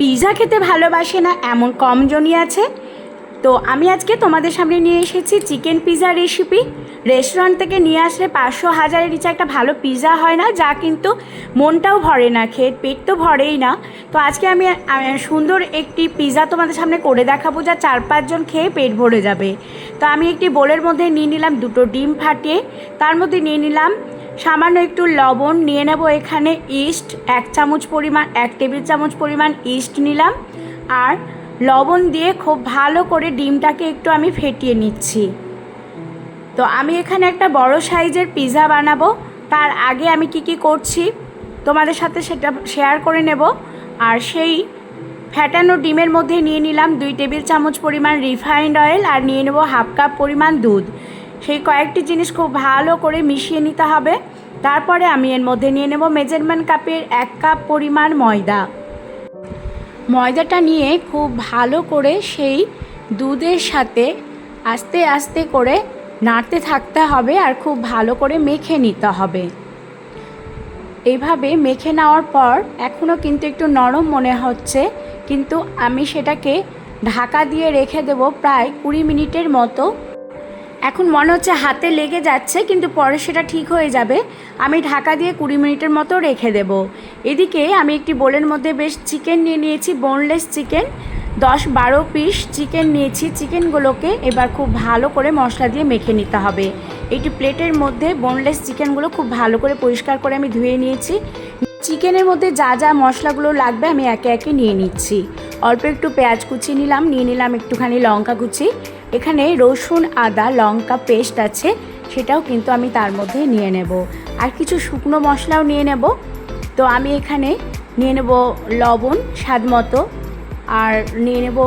Pizza খেতে ভালোবাসে না এমন কম কমজনই আছে? তো আমি আজকে তোমাদের সামনে নিয়ে এসেছি চিকেন পিৎজা রেসিপি রেস্টুরেন্ট থেকে নিয়ে আসলে পাঁচশো হাজারের নিচে একটা ভালো পিৎজা হয় না, যা কিন্তু মনটাও ভরে না খেয়ে পেট তো ভরেই না। তো আজকে আমি সুন্দর একটি পিৎজা তোমাদের সামনে করে দেখাবো, যা চার পাঁচজন খেয়ে পেট ভরে যাবে। তো আমি একটি বোলের মধ্যে নিয়ে নিলাম দুটো ডিম ফাটিয়ে, তার মধ্যে নিয়ে নিলাম সামান্য একটু লবণ নিয়ে নেব এখানে ইস্ট, এক চামচ পরিমাণ, এক টেবিল চামচ পরিমাণ ইস্ট নিলাম। আর লবণ দিয়ে খুব ভালো করে ডিমটাকে একটু আমি ফেটিয়ে নিচ্ছি। তো আমি এখানে একটা বড় সাইজের পিৎজা বানাবো। তার আগে আমি কি কি করছি তোমাদের সাথে সেটা শেয়ার করে নেব। আর সেই ফ্যাটানো ডিমের মধ্যে নিয়ে নিলাম দুই টেবিল চামচ পরিমাণ রিফাইন্ড অয়েল আর নিয়ে নেব হাফ কাপ পরিমাণ দুধ। সেই কয়েকটি জিনিস খুব ভালো করে মিশিয়ে নিতে হবে। তারপরে আমি এর মধ্যে নিয়ে নেব মেজারমেন্ট কাপের এক কাপ পরিমাণ ময়দা। ময়দাটা নিয়ে খুব ভালো করে সেই দুধের সাথে আস্তে আস্তে করে নাড়তে থাকতে হবে আর খুব ভালো করে মেখে নিতে হবে। এইভাবে মেখে নেওয়ার পর এখনও কিন্তু একটু নরম মনে হচ্ছে, কিন্তু আমি সেটাকে ঢাকা দিয়ে রেখে দেব প্রায় কুড়ি মিনিটের মতো। এখন মনে হচ্ছে হাতে লেগে যাচ্ছে, কিন্তু পরে সেটা ঠিক হয়ে যাবে। আমি ঢাকা দিয়ে কুড়ি মিনিটের মতো রেখে দেব। এদিকে আমি একটি বোলের মধ্যে বেশ চিকেন নিয়ে নিয়েছি বোনলেস চিকেন। দশ বারো পিস চিকেন নিয়েছি। চিকেনগুলোকে এবার খুব ভালো করে মশলা দিয়ে মেখে নিতে হবে। একটি প্লেটের মধ্যে বোনলেস চিকেনগুলো খুব ভালো করে পরিষ্কার করে আমি ধুয়ে নিয়েছি। চিকেনের মধ্যে যা যা মশলাগুলো লাগবে আমি একে একে নিয়ে নিচ্ছি। অল্প একটু পেঁয়াজ কুচি নিলাম, নিয়ে নিলাম একটুখানি লঙ্কা কুচি। এখানে রসুন, আদা, লঙ্কা পেস্ট আছে, সেটাও কিন্তু আমি তার মধ্যে নিয়ে নেব। আর কিছু শুকনো মশলাও নিয়ে নেব। তো আমি এখানে নিয়ে নেব লবণ স্বাদ মতো, আর নিয়ে নেব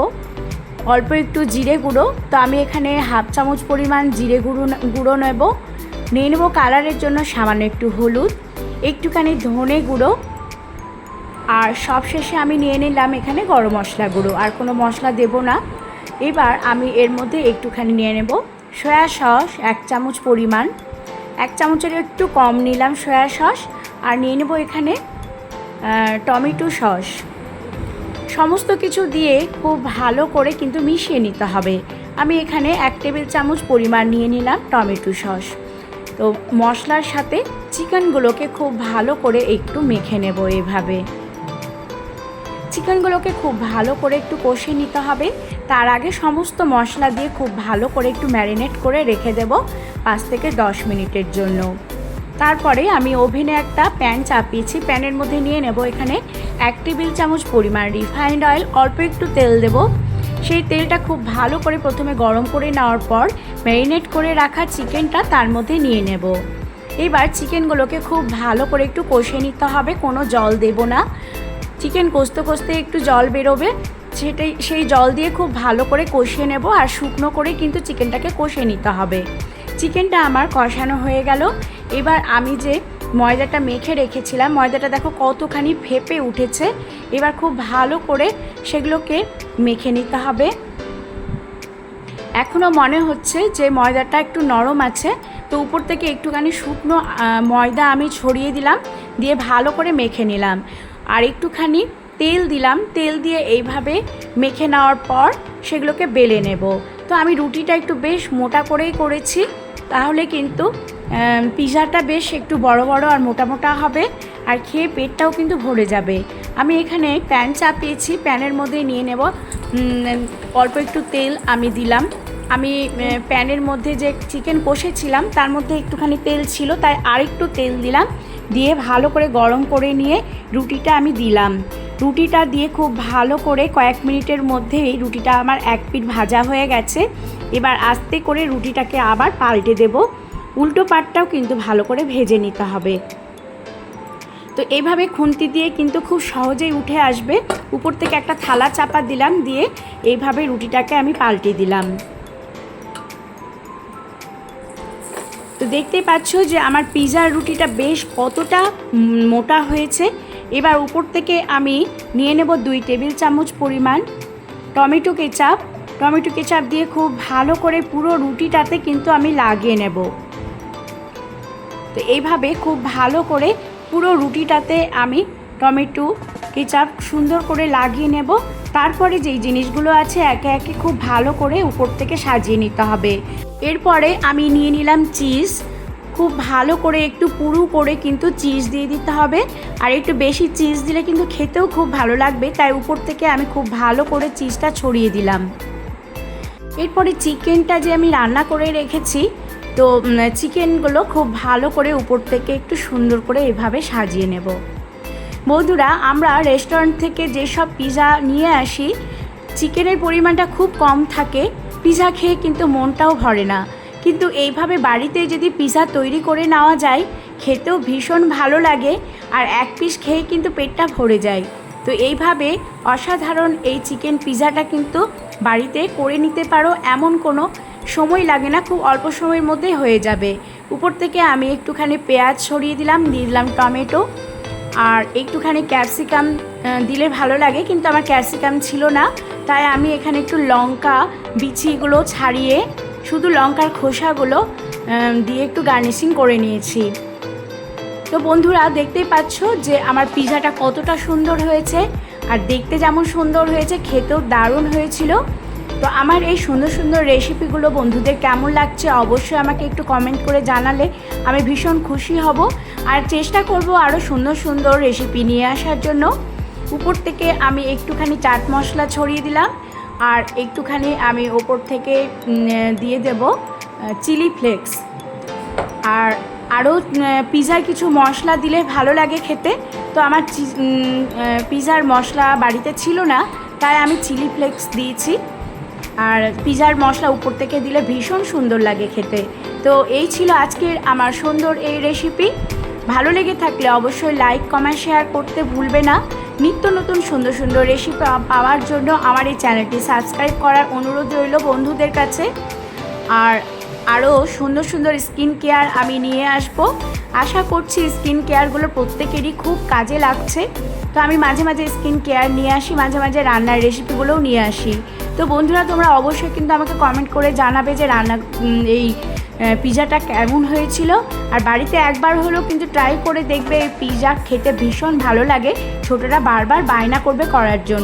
অল্প একটু জিরে গুঁড়ো। তো আমি এখানে হাফ চামচ পরিমাণ জিরে গুঁড়ো গুঁড়ো নেব। নিয়ে নেব কালারের জন্য সামান্য একটু হলুদ, একটুখানি ধনে গুঁড়ো। আর সবশেষে আমি নিয়ে নিলাম এখানে গরম মশলা গুঁড়ো। আর কোনো মশলা দেব না। এবার আমি এর মধ্যে একটুখানি নিয়ে নেব। সয়া সস, এক চামচ পরিমাণ। এক চামচের একটু কম নিলাম সয়া সস আর নিয়ে নেব এখানে টমেটো সস। সমস্ত কিছু দিয়ে খুব ভালো করে কিন্তু মিশিয়ে নিতে হবে। আমি এখানে এক টেবিল চামচ পরিমাণ নিয়ে নিলাম টমেটো সস। তো মশলার সাথে চিকেনগুলোকে খুব ভালো করে একটু মেখে নেব এভাবে। চিকেনগুলোকে খুব ভালো করে একটু কষে নিতে হবে। তার আগে সমস্ত মশলা দিয়ে খুব ভালো করে একটু ম্যারিনেট করে রেখে দেব পাঁচ থেকে দশ মিনিটের জন্য। তারপরে আমি ওভেনে একটা প্যান চাপিয়েছি, প্যানের মধ্যে নিয়ে নেব এখানে এক টেবিল চামচ পরিমাণ রিফাইন্ড অয়েল, অল্প একটু তেল দেব। সেই তেলটা খুব ভালো করে প্রথমে গরম করে নেওয়ার পর ম্যারিনেট করে রাখা চিকেনটা তার মধ্যে নিয়ে নেব। এবার চিকেনগুলোকে খুব ভালো করে একটু কষে নিতে হবে, কোনো জল দেব না। চিকেন কষতে কষতে একটু জল বেরোবে সেটাই সেই জল দিয়ে খুব ভালো করে কষিয়ে নেব আর শুকনো করে কিন্তু চিকেনটাকে কষে নিতে হবে। চিকেনটা আমার কষানো হয়ে গেল। এবার আমি যে ময়দাটা মেখে রেখেছিলাম, ময়দাটা দেখো কতখানি ফেপে উঠেছে। এবার খুব ভালো করে সেগুলোকে মেখে নিতে হবে। এখনও মনে হচ্ছে যে ময়দাটা একটু নরম আছে, তো উপর থেকে একটুখানি শুকনো ময়দা আমি ছড়িয়ে দিলাম, দিয়ে ভালো করে মেখে নিলাম। আর একটুখানি তেল দিলাম তেল দিয়ে এইভাবে মেখে নেওয়ার পর সেগুলোকে বেলে নেব। তো আমি রুটিটা একটু বেশ মোটা করেই করেছি তাহলে কিন্তু আহ, পিৎজাটা বেশ একটু বড় বড় আর মোটা মোটা হবে আর খেয়ে পেটটাও কিন্তু ভরে যাবে। আমি এখানে প্যান চাপিয়েছি প্যানের মধ্যে নিয়ে নেব। অল্প একটু তেল আমি দিলাম। আমি প্যানের মধ্যে যে চিকেন কষেছিলাম তার মধ্যে একটুখানি তেল ছিল তাই আরেকটু তেল দিলাম। দিয়ে ভালো করে গরম করে নিয়ে রুটিটা আমি দিলাম। রুটিটা দিয়ে খুব ভালো করে কয়েক মিনিটের মধ্যেই রুটিটা আমার এক পিঠ ভাজা হয়ে গেছে। এবার আস্তে করে রুটিটাকে আবার পাল্টে দেব। উল্টো পাটটাও কিন্তু ভালো করে ভেজে নিতে হবে। তো এইভাবে খুন্তি দিয়ে কিন্তু খুব সহজেই উঠে আসবে। উপর থেকে একটা থালা চাপা দিলাম দিয়ে এইভাবে রুটিটাকে আমি পাল্টে দিলাম। তো দেখতেই পাচ্ছ যে আমার পিৎজার রুটিটা বেশ কতটা মোটা হয়েছে। এবার উপর থেকে আমি নিয়ে নেব দুই টেবিল চামচ পরিমাণ টমেটো কেচাপ। টমেটো কেচাপ দিয়ে খুব ভালো করে পুরো রুটিটাতে কিন্তু আমি লাগিয়ে নেব। তো এইভাবে খুব ভালো করে পুরো রুটিটাতে আমি টমেটো কেচাপ সুন্দর করে লাগিয়ে নেব। তারপরে যেই জিনিসগুলো আছে একে একে খুব ভালো করে উপর থেকে সাজিয়ে নিতে হবে। এরপরে আমি নিয়ে নিলাম চিজ। খুব ভালো করে একটু পুরু করে কিন্তু চিজ দিয়ে দিতে হবে। আর একটু বেশি চিজ দিলে কিন্তু খেতেও খুব ভালো লাগবে, তাই উপর থেকে আমি খুব ভালো করে চিজটা ছড়িয়ে দিলাম। এরপরে চিকেনটা যে আমি রান্না করে রেখেছি, তো চিকেনগুলো খুব ভালো করে উপর থেকে একটু সুন্দর করে এভাবে সাজিয়ে নেব। বন্ধুরা, আমরা রেস্টুরেন্ট থেকে যেসব পিজা নিয়ে আসি, চিকেনের পরিমাণটা খুব কম থাকে পিৎজা খেয়ে কিন্তু মনটাও ভরে না। কিন্তু এইভাবে বাড়িতে যদি পিৎজা তৈরি করে নেওয়া যায়, খেতেও ভীষণ ভালো লাগে আর এক পিস খেয়ে কিন্তু পেটটা ভরে যায়। তো এইভাবে অসাধারণ এই চিকেন পিজাটা কিন্তু বাড়িতে করে নিতে পারো, এমন কোনো সময় লাগে না, খুব অল্প সময়ের মধ্যে হয়ে যাবে। উপর থেকে আমি একটুখানি পেঁয়াজ ছড়িয়ে দিলাম, দিয়ে দিলাম টমেটো। আর একটুখানি ক্যাপসিকাম দিলে ভালো লাগে, কিন্তু আমার ক্যাপসিকাম ছিল না। তাই আমি এখানে একটু লঙ্কা বিচিগুলো ছাড়িয়ে শুধু লঙ্কার খোসাগুলো দিয়ে একটু গার্নিশিং করে নিয়েছি। তো বন্ধুরা, দেখতেই পাচ্ছ যে আমার পিৎজাটা কতটা সুন্দর হয়েছে, আর দেখতে যেমন সুন্দর হয়েছে, খেতেও দারুণ হয়েছিল। তো আমার এই সুন্দর সুন্দর রেসিপিগুলো বন্ধুদের কেমন লাগছে অবশ্যই আমাকে একটু কমেন্ট করে জানালে আমি ভীষণ খুশি হব। আর চেষ্টা করব আরও সুন্দর সুন্দর রেসিপি নিয়ে আসার জন্য। উপর থেকে আমি একটুখানি চাট মশলা ছড়িয়ে দিলাম। আর একটুখানি আমি ওপর থেকে দিয়ে দেব চিলি ফ্লেক্স। আর আরও পিৎজার কিছু মশলা দিলে ভালো লাগে খেতে। তো আমার পিৎজার মশলা বাড়িতে ছিল না, তাই আমি চিলি ফ্লেক্স দিয়েছি। আর পিৎজার মশলা উপর থেকে দিলে ভীষণ সুন্দর লাগে খেতে। তো এই ছিল আজকের আমার সুন্দর এই রেসিপি ভালো লেগে থাকলে অবশ্যই লাইক কমেন্ট শেয়ার করতে ভুলবে না। নিত্য নতুন সুন্দর সুন্দর রেসিপি পাওয়ার জন্য আমার এই চ্যানেলটি সাবস্ক্রাইব করার অনুরোধ রইল বন্ধুদের কাছে। আর আরও সুন্দর সুন্দর স্কিন কেয়ার আমি নিয়ে আসব। আশা করছি স্কিন কেয়ারগুলো প্রত্যেকেরই খুব কাজে লাগছে। তো আমি মাঝে মাঝে স্কিন কেয়ার নিয়ে আসি, মাঝে মাঝে রান্নার রেসিপিগুলোও নিয়ে আসি। তো বন্ধুরা, তোমরা অবশ্যই কিন্তু আমাকে কমেন্ট করে জানাবে যে রান্না এই আহ, পিৎজাটা কেমন হয়েছিল? আর বাড়িতে একবার হলেও কিন্তু ট্রাই করে দেখবে এই পিৎজা খেতে ভীষণ ভালো লাগে। ছোটরা বারবার বায়না করবে করার জন্য।